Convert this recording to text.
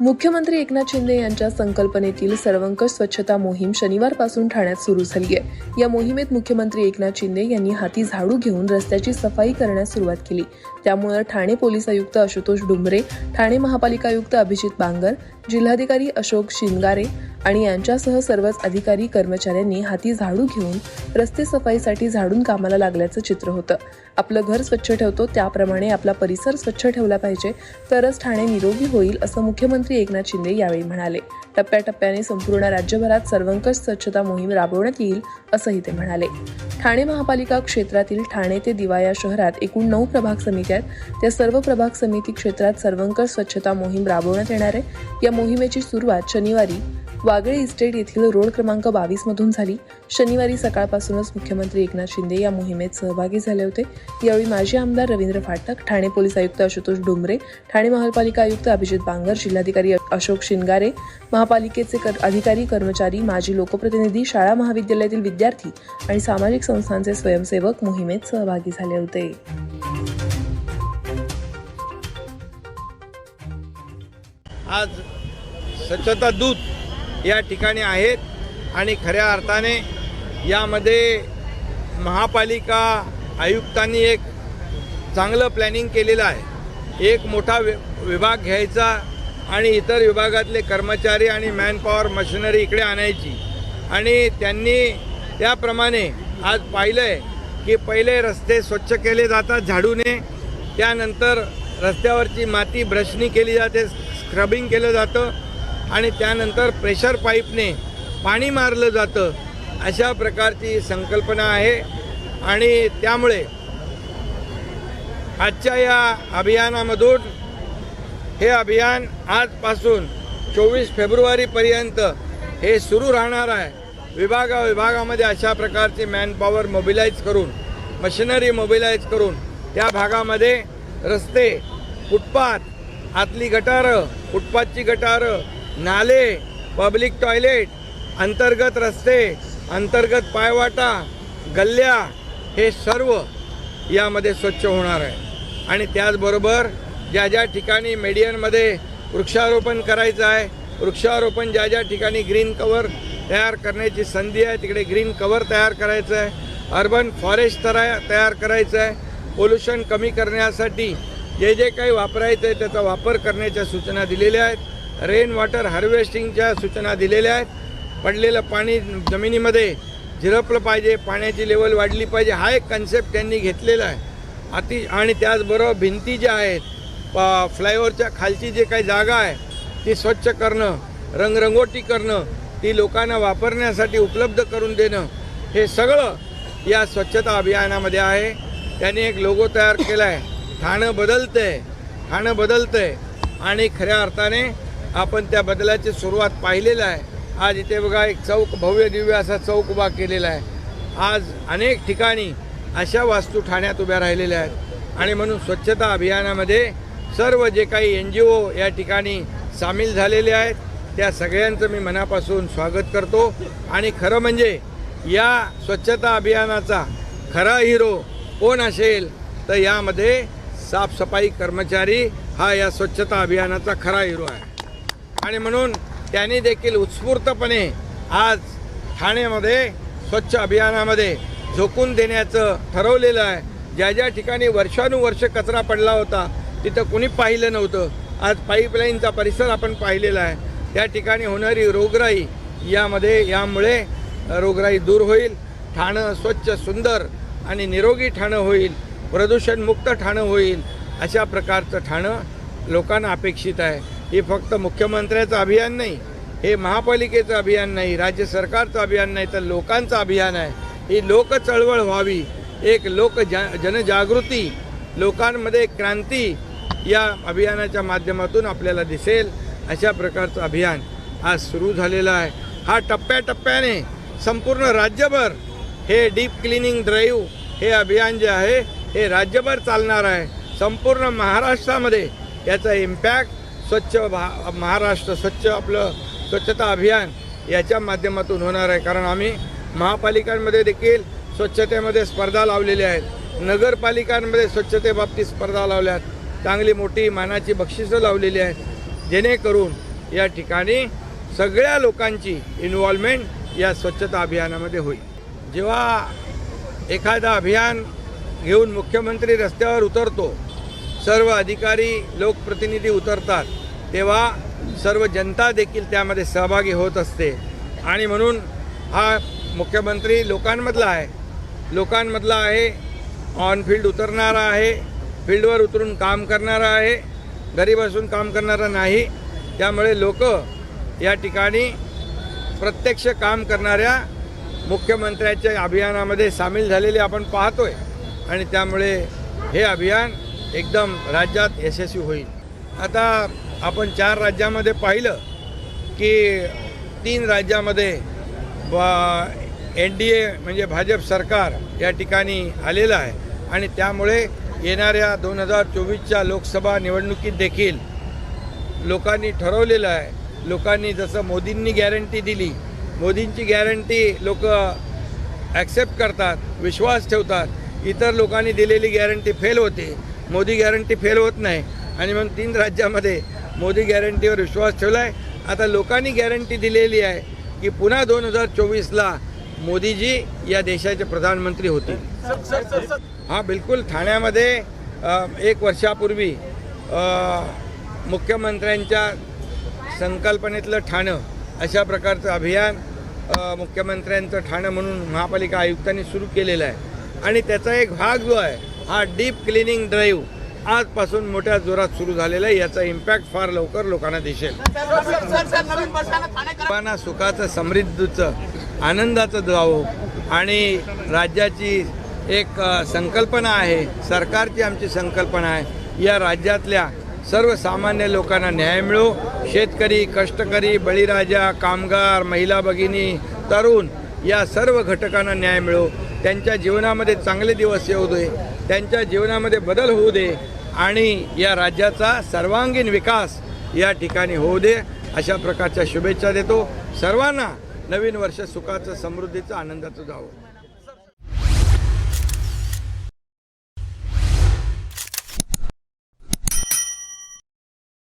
मुख्यमंत्री एकनाथ शिंदे यांच्या संकल्पनेतील सर्वंकष स्वच्छता मोहीम शनिवारपासून ठाण्यात सुरू झाली आहे. या मोहिमेत मुख्यमंत्री एकनाथ शिंदे यांनी हाती झाडू घेऊन रस्त्याची सफाई करण्यास सुरुवात केली. त्यामुळे ठाणे पोलीस आयुक्त आशुतोष डुंबरे ठाणे महापालिका आयुक्त अभिजित बांगर जिल्हाधिकारी अशोक शिंगारे आणि यांच्यासह सर्वच अधिकारी कर्मचाऱ्यांनी हाती झाडू घेऊन रस्ते सफाईसाठी झाडून कामाला लागल्याचं चित्र होतं. आपलं घर स्वच्छ ठेवतो त्याप्रमाणे आपला परिसर स्वच्छ ठेवला पाहिजे तरच ठाणे निरोगी होईल असं मुख्यमंत्री एकनाथ शिंदे यावेळी म्हणाले. टप्प्याटप्प्याने संपूर्ण राज्यभरात सर्वंकष स्वच्छता मोहीम राबवण्यात येईल असंही ते म्हणाले. ठाणे महापालिका क्षेत्रातील ठाणे ते दिवा या शहरात एकूण नऊ प्रभाग समिती आहेत. त्या सर्व प्रभाग समिती क्षेत्रात सर्वंकष स्वच्छता मोहीम राबवण्यात येणार आहे. या मोहिमेची सुरुवात शनिवारी वागळे इस्टेट येथील रोड क्रमांक बावीस मधून झाली. शनिवारी सकाळपासूनच मुख्यमंत्री एकनाथ शिंदे या मोहिमेत सहभागी झाले होते. यावेळी माजी आमदार रवींद्र फाटक ठाणे पोलीस आयुक्त आशुतोष डोंबरे ठाणे महापालिका आयुक्त अभिजित बांगर जिल्हाधिकारी अशोक शिंगारे महापालिकेचे कर- अधिकारी कर्मचारी माजी लोकप्रतिनिधी शाळा महाविद्यालयातील विद्यार्थी आणि सामाजिक संस्थांचे स्वयंसेवक मोहिमेत सहभागी झाले होते. आज स्वच्छता दूत या ठिकाणी आहेत आणि खऱ्या अर्थाने यामध्ये महापालिका आयुक्तांनी एक चांगलं प्लॅनिंग केलेलं आहे. एक मोठा वि विभाग घ्यायचा आणि इतर विभागातले कर्मचारी आणि मॅनपॉवर मशिनरी इकडे आणायची. आणि त्यांनी त्याप्रमाणे आज पाहिलं आहे की पहिले रस्ते स्वच्छ केले जातात झाडूने त्यानंतर रस्त्यावरची माती ब्रशनी केली जाते स्क्रबिंग केलं जातं आणि त्यानंतर प्रेशर पाईपने पाणी मारलं जातं अशा प्रकारची संकल्पना आहे. आणि त्यामुळे आजच्या या अभियानामधून हे अभियान आजपासून चोवीस फेब्रुवारीपर्यंत हे सुरू राहणार आहे. विभागा विभागामध्ये अशा प्रकारची मॅनपॉवर मोबिलाईज करून मशिनरी मोबिलाईज करून त्या भागामध्ये रस्ते फुटपाथ आतली गटारं फुटपाथची गटारं नाले पब्लिक टॉयलेट अंतर्गत रस्ते अंतर्गत पायवाटा गल्ल्या हे सर्व यामध्ये स्वच्छ होणार आहे. आणि त्याचबरोबर ज्या ज्या ठिकाणी मेडियनमध्ये वृक्षारोपण करायचं आहे वृक्षारोपण ज्या ज्या ठिकाणी ग्रीन कवर तयार करण्याची संधी आहे तिकडे ग्रीन कवर तयार करायचं आहे. अर्बन फॉरेस्ट तरा तयार करायचं आहे. पोल्युशन कमी करण्यासाठी जे जे काही वापरायचं आहे त्याचा वापर करण्याच्या सूचना दिलेल्या आहेत. रेन वॉटर हार्वेस्टिंगच्या सूचना दिलेल्या आहेत. पडलेलं पाणी जमिनीमध्ये झिरपलं पाहिजे पाण्याची लेवल वाढली पाहिजे हा एक कन्सेप्ट त्यांनी घेतलेला आहे. अति आणि त्याचबरोबर भिंती ज्या आहेत प फ्लायओव्हरच्या खालची जे काही जागा आहे ती स्वच्छ करणं रंगरंगोटी करणं ती लोकांना वापरण्यासाठी उपलब्ध करून देणं हे सगळं या स्वच्छता अभियानामध्ये आहे. त्यांनी एक लोगो तयार केला आहे ठाणं बदलतं आहे ठाणं बदलतं आहे आणि खऱ्या अर्थाने आपण त्या बदलाची सुरुवात पाहिलेलं आहे. आज इथे बघा एक चौक भव्य दिव्य असा चौक उभा केलेला आहे. आज अनेक ठिकाणी अशा वास्तू ठाण्यात उभ्या राहिलेल्या आहेत. आणि म्हणून स्वच्छता अभियानामध्ये सर्व जे काही एन जी ओ या ठिकाणी सामील झालेले आहेत त्या सगळ्यांचं मी मनापासून स्वागत करतो. आणि खरं म्हणजे या स्वच्छता अभियानाचा खरा हिरो कोण असेल तर यामध्ये साफसफाई कर्मचारी हा या स्वच्छता अभियानाचा खरा हिरो आहे. आणि म्हणून त्यांनी देखील उत्स्फूर्तपणे आज ठाण्यामध्ये स्वच्छ अभियानामध्ये झोकून देण्याचं ठरवलेलं आहे. ज्या ज्या ठिकाणी वर्षानुवर्ष कचरा पडला होता तिथं कुणी पाहिलं नव्हतं. आज पाईपलाईनचा परिसर आपण पाहिलेला आहे. त्या ठिकाणी होणारी रोगराई यामध्ये यामुळे रोगराई दूर होईल ठाणं स्वच्छ सुंदर आणि निरोगी ठाणं होईल प्रदूषणमुक्त ठाणं होईल अशा प्रकारचं ठाणं लोकांना अपेक्षित आहे. हे फक्त मुख्यमंत्र्याचं अभियान नाही हे महापालिकेचं अभियान नाही राज्य सरकारचं अभियान नाही तर लोकांचं अभियान आहे. ही लोक चळवळ व्हावी एक लोक जा जनजागृती लोकांमध्ये क्रांती या अभियानाच्या माध्यमातून आपल्याला दिसेल अशा प्रकारचं अभियान आज सुरू झालेलं आहे. हा टप्प्याटप्प्याने संपूर्ण राज्यभर हे डीप क्लिनिंग ड्राईव्ह हे अभियान जे आहे हे राज्यभर चालणार आहे. संपूर्ण महाराष्ट्रामध्ये याचा इम्पॅक्ट स्वच्छ भा महाराष्ट्र स्वच्छ आपलं स्वच्छता अभियान याच्या माध्यमातून होणार आहे. कारण आम्ही महापालिकांमध्ये देखील स्वच्छतेमध्ये स्पर्धा लावलेल्या आहेत. नगरपालिकांमध्ये स्वच्छतेबाबतीत स्पर्धा लावल्या आहेत चांगली मोठी मानाची बक्षिसं लावलेली आहेत. जेणेकरून या ठिकाणी सगळ्या लोकांची इन्व्हॉल्वमेंट या स्वच्छता अभियानामध्ये होईल. जेव्हा एखादा अभियान घेऊन मुख्यमंत्री रस्त्यावर उतरतो सर्व अधिकारी लोकप्रतिनिधी उतरतात तेव्हा सर्व जनता देखील त्यामध्ये सहभागी होत असते. आणि म्हणून हा मुख्यमंत्री लोकांमधला आहे. लोकांमधला आहे ऑन फील्ड उतरणारा आहे फील्डवर उतरून काम करणारा आहे घरी बसून काम करणारा नाही. त्यामुळे लोक या ठिकाणी प्रत्यक्ष काम करणाऱ्या मुख्यमंत्र्याच्या अभियानामध्ये सामील झालेले आपण पाहतोय. आणि त्यामुळे हे अभियान एकदम राज्यात यशस्वी होईल. आता आपण चार राज्यामध्ये पाहिलं की तीन राज्यामध्ये एन डी ए म्हणजे भाजप सरकार या ठिकाणी आलेलं आहे. आणि त्यामुळे येणाऱ्या दोन हजार चोवीसच्या लोकसभा निवडणुकीत देखील लोकांनी ठरवलेलं आहे. लोकांनी जसं मोदींनी गॅरंटी दिली मोदींची गॅरंटी लोक ॲक्सेप्ट करतात विश्वास ठेवतात. इतर लोकांनी दिलेली गॅरंटी फेल होते. मोदी गॅरंटी फेल होत नाही. आणि म्हणून तीन राज्यामध्ये मोदी गॅरंटीवर विश्वास ठेवला आहे आता लोकांनी गॅरंटी दिलेली आहे की पुन्हा दोन हजार चोवीसला मोदीजी या देशाचे प्रधानमंत्री होतील. हा बिलकुल. ठाण्यामध्ये एक वर्षापूर्वी मुख्यमंत्र्यांच्या संकल्पनेतलं ठाणं अशा प्रकारचं अभियान मुख्यमंत्र्यांचं ठाणं म्हणून महापालिका आयुक्तांनी सुरू केलेलं आहे. आणि त्याचा एक भाग जो आहे हा डीप क्लिनिंग ड्राईव्ह आजपासून मोठ्या जोरात सुरू झालेला आहे. याचा इम्पॅक्ट फार लवकर लोकांना दिसेल. लोकांना सुखाचं समृद्धीचं आनंदाचं जावं आणि राज्याची एक संकल्पना आहे सरकारची आमची संकल्पना आहे या राज्यातल्या सर्वसामान्य लोकांना न्याय मिळो. शेतकरी कष्टकरी बळीराजा कामगार महिला भगिनी तरुण या सर्व घटकांना न्याय मिळो. त्यांच्या जीवनामध्ये चांगले दिवस येऊ दे. त्यांच्या जीवनामध्ये बदल होऊ दे आणि या राज्याचा सर्वांगीण विकास या ठिकाणी होऊ दे अशा प्रकारच्या शुभेच्छा देतो. सर्वांना नवीन वर्ष सुखाचं समृद्धीचं आनंदाचं जावं.